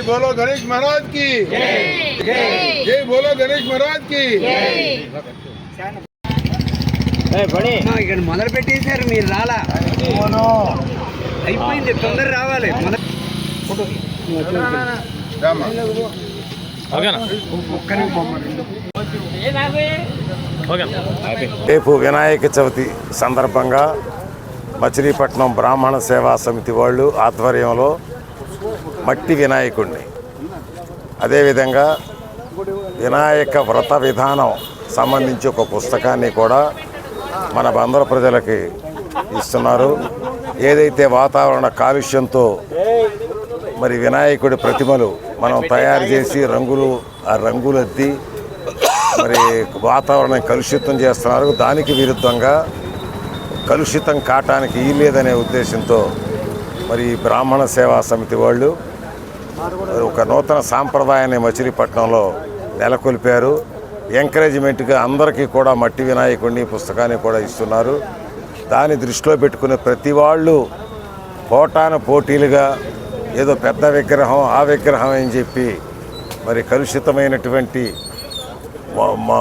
జై బోలో గణేష్ మహారాజ్కి జై బోలో గణేష్ మహారాజ్కి ఇక్కడ మొదలు పెట్టేశారు మీరు రాలా? అయిపోయింది తొందర రావాలి. రేపు వినాయక చవితి సందర్భంగా మచిలీపట్నం బ్రాహ్మణ సేవా సమితి వాళ్ళు ఆధ్వర్యంలో మట్టి వినాయకుడిని అదేవిధంగా వినాయక వ్రత విధానం సంబంధించి ఒక పుస్తకాన్ని కూడా మన బందర ప్రజలకి ఇస్తున్నారు. ఏదైతే వాతావరణ కాలుష్యంతో మరి వినాయకుడి ప్రతిమలు మనం తయారు చేసి రంగులు ఆ రంగులద్ది మరి వాతావరణం కలుషితం చేస్తున్నారు. దానికి విరుద్ధంగా కలుషితం కావటానికి ఈ లేదనే ఉద్దేశంతో మరి బ్రాహ్మణ సేవా సమితి వాళ్ళు ఒక నూతన సాంప్రదాయాన్ని మచిలీపట్నంలో నెలకొల్పారు. ఎంకరేజ్మెంట్గా అందరికీ కూడా మట్టి వినాయకుడిని పుస్తకాన్ని కూడా ఇస్తున్నారు. దాన్ని దృష్టిలో పెట్టుకునే ప్రతి వాళ్ళు పోటాన పోటీలుగా ఏదో పెద్ద విగ్రహం ఆ విగ్రహం అని చెప్పి మరి కలుషితమైనటువంటి మా-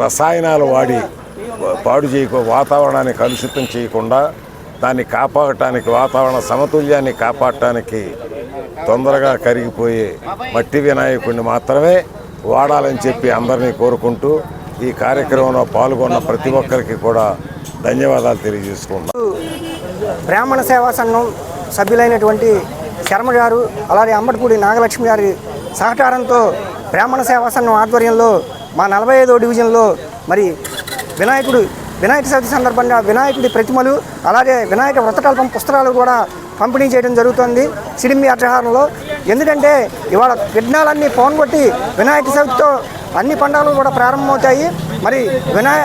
రసాయనాలు వాడి పాడు చేయకు వాతావరణాన్ని కలుషితం చేయకుండా దాన్ని కాపాడటానికి వాతావరణ సమతుల్యాన్ని కాపాడటానికి తొందరగా కరిగిపోయే మట్టి వినాయకుడిని మాత్రమే వాడాలని చెప్పి అందరినీ కోరుకుంటూ ఈ కార్యక్రమంలో పాల్గొన్న ప్రతి ఒక్కరికి కూడా ధన్యవాదాలు తెలియజేసుకుంటున్నాను బ్రాహ్మణ సేవా సంఘం సభ్యులైనటువంటి శర్మ గారు అలాగే అంబటిపూడి నాగలక్ష్మి గారి సహకారంతో బ్రాహ్మణ సేవా సంఘం ఆధ్వర్యంలో మా నలభై ఐదో డివిజన్లో మరి వినాయకుడు వినాయక చవితి సందర్భంగా వినాయకుడి ప్రతిమలు అలాగే వినాయక వ్రతకల్పం పుస్తకాలు కూడా పంపిణీ చేయడం జరుగుతుంది సిడిమి అగ్రహారంలో. ఎందుకంటే ఇవాళ విఘ్నాలన్నీ ఫోన్ కొట్టి వినాయక చవితితో అన్ని పండుగలు కూడా ప్రారంభమవుతాయి. మరి వినాయ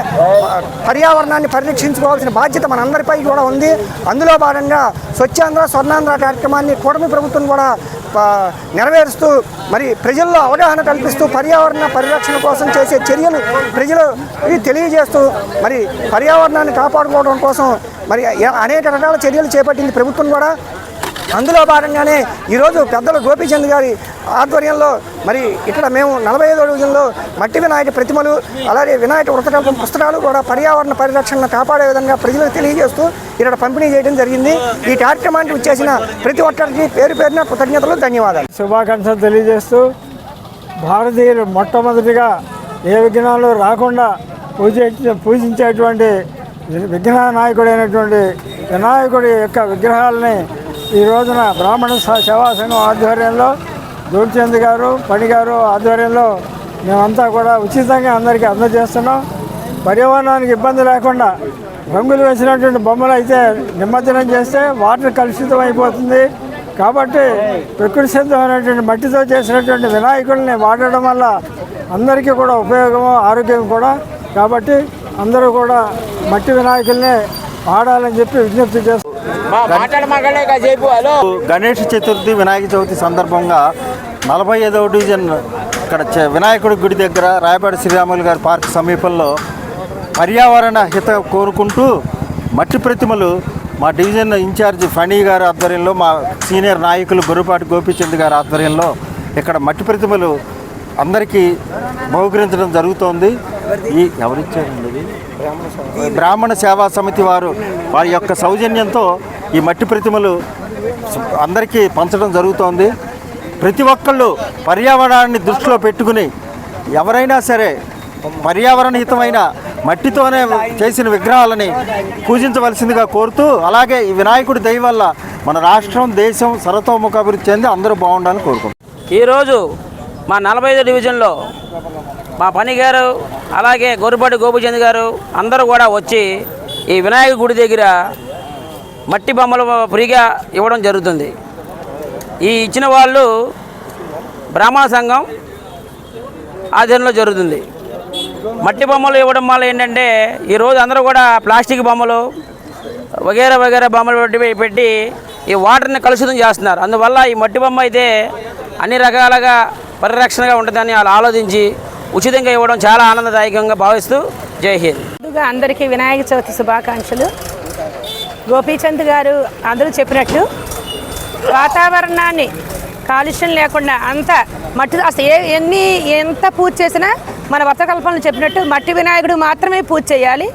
పర్యావరణాన్ని పరిరక్షించుకోవాల్సిన బాధ్యత మనందరిపై కూడా ఉంది. అందులో భాగంగా స్వచ్ఛాంధ్ర స్వర్ణాంధ్ర కార్యక్రమాన్ని కూటమి ప్రభుత్వం కూడా నెరవేరుస్తూ మరి ప్రజల్లో అవగాహన కల్పిస్తూ పర్యావరణ పరిరక్షణ కోసం చేసే చర్యలు ప్రజలు తెలియజేస్తూ మరి పర్యావరణాన్ని కాపాడుకోవడం కోసం మరి అనేక రకాల చర్యలు చేపట్టింది ప్రభుత్వం కూడా. అందులో భాగంగానే ఈరోజు పెద్దలు గోపీచంద్ గారి ఆధ్వర్యంలో మరి ఇక్కడ మేము నలభై ఐదో డివిజన్లో మట్టి వినాయక ప్రతిమలు అలాగే వినాయక వృతకల్పం పుస్తకాలు కూడా పర్యావరణ పరిరక్షణను కాపాడే విధంగా ప్రజలకు తెలియజేస్తూ ఇక్కడ పంపిణీ చేయడం జరిగింది. ఈ కార్యక్రమానికి వచ్చేసిన ప్రతి ఒక్కరికి పేరు పేరున కృతజ్ఞతలు ధన్యవాదాలు. శుభాకాంక్షలు తెలియజేస్తూ భారతీయులు మొట్టమొదటిగా ఏ విఘ్నాలు రాకుండా పూజ పూజించేటువంటి విఘ్న నాయకుడైనటువంటి వినాయకుడి యొక్క విగ్రహాలని ఈ రోజున బ్రాహ్మణ సేవా సంఘం ఆధ్వర్యంలో దూర్చంద్ గారు పని గారు ఆధ్వర్యంలో మేమంతా కూడా ఉచితంగా అందరికీ అందజేస్తున్నాం. పర్యావరణానికి ఇబ్బంది లేకుండా రంగులు వేసినటువంటి బొమ్మలు అయితే నిమజ్జనం చేస్తే వాటర్ కలుషితం అయిపోతుంది. కాబట్టి ప్రకృతి సిద్ధమైనటువంటి మట్టితో చేసినటువంటి వినాయకుల్ని వాడడం వల్ల అందరికీ కూడా ఉపయోగము ఆరోగ్యం కూడా. కాబట్టి అందరూ కూడా మట్టి వినాయకుల్ని వాడాలని చెప్పి విజ్ఞప్తి చేస్తారు గణేష్ చతుర్థి వినాయక చవితి సందర్భంగా నలభై ఐదవ డివిజన్ ఇక్కడ చ- వినాయకుడి గుడి దగ్గర రాయపాటి శ్రీరాములు గారి పార్క్ సమీపంలో పర్యావరణ హిత కోరుకుంటూ మట్టి ప్రతిమలు మా డివిజన్ ఇన్ఛార్జ్ ఫణి గారి ఆధ్వర్యంలో మా సీనియర్ నాయకులు గురుపాటి గోపీచంద్ గారి ఆధ్వర్యంలో ఇక్కడ మట్టి ప్రతిమలు అందరికీ బహుకరించడం జరుగుతోంది. ఈ ఎవరిచ్చారండి ఈ బ్రాహ్మణ సేవా సమితి వారు వారి యొక్క సౌజన్యంతో ఈ మట్టి ప్రతిమలు అందరికీ పంచడం జరుగుతోంది. ప్రతి ఒక్కళ్ళు పర్యావరణాన్ని దృష్టిలో పెట్టుకుని ఎవరైనా సరే పర్యావరణ హితమైన మట్టితోనే చేసిన విగ్రహాలని పూజించవలసిందిగా కోరుతూ అలాగే ఈ వినాయకుడి దయ వల్ల మన రాష్ట్రం దేశం సర్వతోముఖ అభివృద్ధి చెంది అందరూ బాగుండాలని కోరుకుంటున్నాం. ఈరోజు మా నలభై ఐదు డివిజన్లో మా పని గారు అలాగే గొర్రెపాటి గోపిచంద్ గారు అందరూ కూడా వచ్చి ఈ వినాయక గుడి దగ్గర మట్టి బొమ్మలు ఫ్రీగా ఇవ్వడం జరుగుతుంది. ఈ ఇచ్చిన వాళ్ళు బ్రాహ్మణ సంఘం ఆధ్వర్యంలో జరుగుతుంది. మట్టి బొమ్మలు ఇవ్వడం వల్ల ఏంటంటే ఈరోజు అందరూ కూడా ప్లాస్టిక్ బొమ్మలు వగేరా వగేరా బొమ్మలు పెట్టి పెట్టి ఈ వాటర్ని కలుషితం చేస్తున్నారు. అందువల్ల ఈ మట్టి బొమ్మ అయితే అన్ని రకాలుగా పరిరక్షణగా ఉంటుందని వాళ్ళు ఆలోచించి ఉచితంగా ఇవ్వడం చాలా ఆనందదాయకంగా భావిస్తూ జై హింద్. ముందుగా అందరికీ వినాయక చవితి శుభాకాంక్షలు. గోపీచంద్ గారు అందరూ చెప్పినట్టు వాతావరణాన్ని కాలుష్యం లేకుండా అంత మట్టి అసలు ఏ ఎన్ని ఎంత పూజ చేసినా మన వ్రతకల్పనలు చెప్పినట్టు మట్టి వినాయకుడు మాత్రమే పూజ చేయాలి.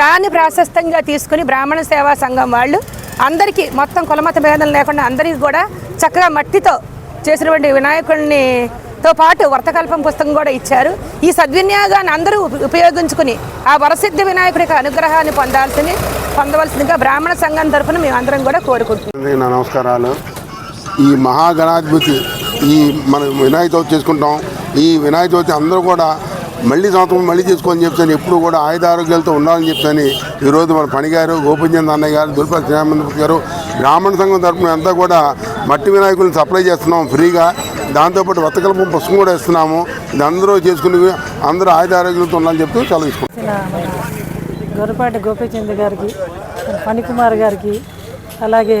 దాన్ని ప్రాశస్తంగా తీసుకుని బ్రాహ్మణ సేవా సంఘం వాళ్ళు అందరికీ మొత్తం కులమత భేదం లేకుండా అందరికీ కూడా చక్కగా మట్టితో చేసినటువంటి వినాయకుడిని తో పాటు వ్రతకల్పం పుస్తకం కూడా ఇచ్చారు. ఈ సద్వినియోగాన్ని అందరూ ఉపయోగించుకుని ఆ వరసిద్ధి వినాయకుడి యొక్క అనుగ్రహాన్ని పొందాల్సింది పొందవలసిందిగా బ్రాహ్మణ సంఘం తరఫున మేము అందరం కూడా కోరుకుంటున్నాం. నమస్కారాలు. ఈ మహాగణాధిపతి ఈ మనం వినాయక చవితి చేసుకుంటాం. ఈ వినాయక చవితి అందరూ కూడా మళ్ళీ సంవత్సరం మళ్ళీ చేసుకోని చెప్తాను. ఎప్పుడు కూడా ఆయుధ ఆరోగ్యాలతో ఉండాలని చెప్తాను. ఈరోజు మన పని గారు గోపంచంద్ అన్నయ్య గారు దుర్పతి శ్రీరామంద్ర గారు బ్రాహ్మణ సంఘం తరపున అంతా కూడా మట్టి వినాయకులను సప్లై చేస్తున్నాం ఫ్రీగా. దాంతోపాటు వత్తకల్పం పుస్తకం కూడా ఇస్తున్నాము ఇది అందరూ చేసుకుని అందరూ ఆయుధ ఆరోగ్యాలతో ఉండాలని చెప్తూ తీసుకుంటాం గొర్రపాటి గోపీచంద్ గారికి ఫణికుమార్ గారికి అలాగే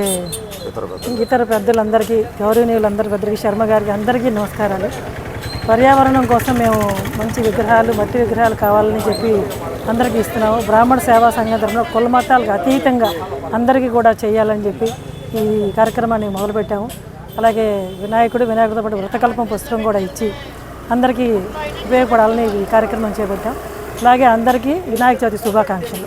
ఇతర పెద్దలందరికీ గౌరవనీయులందరి పెద్దరికి శర్మ గారికి అందరికీ నమస్కారాలు. పర్యావరణం కోసం మేము మంచి విగ్రహాలు మట్టి విగ్రహాలు కావాలని చెప్పి అందరికీ ఇస్తున్నాము. బ్రాహ్మణ సేవా సంఘం తరఫున కుల మతాలకు అతీతంగా అందరికీ కూడా చేయాలని చెప్పి ఈ కార్యక్రమాన్ని మొదలుపెట్టాము. అలాగే వినాయకుడు వినాయకుడితో పాటు వ్రతకల్పం పుస్తకం కూడా ఇచ్చి అందరికీ ఉపయోగపడాలని ఈ కార్యక్రమం చేపట్టాం. అలాగే అందరికీ వినాయక చవితి శుభాకాంక్షలు.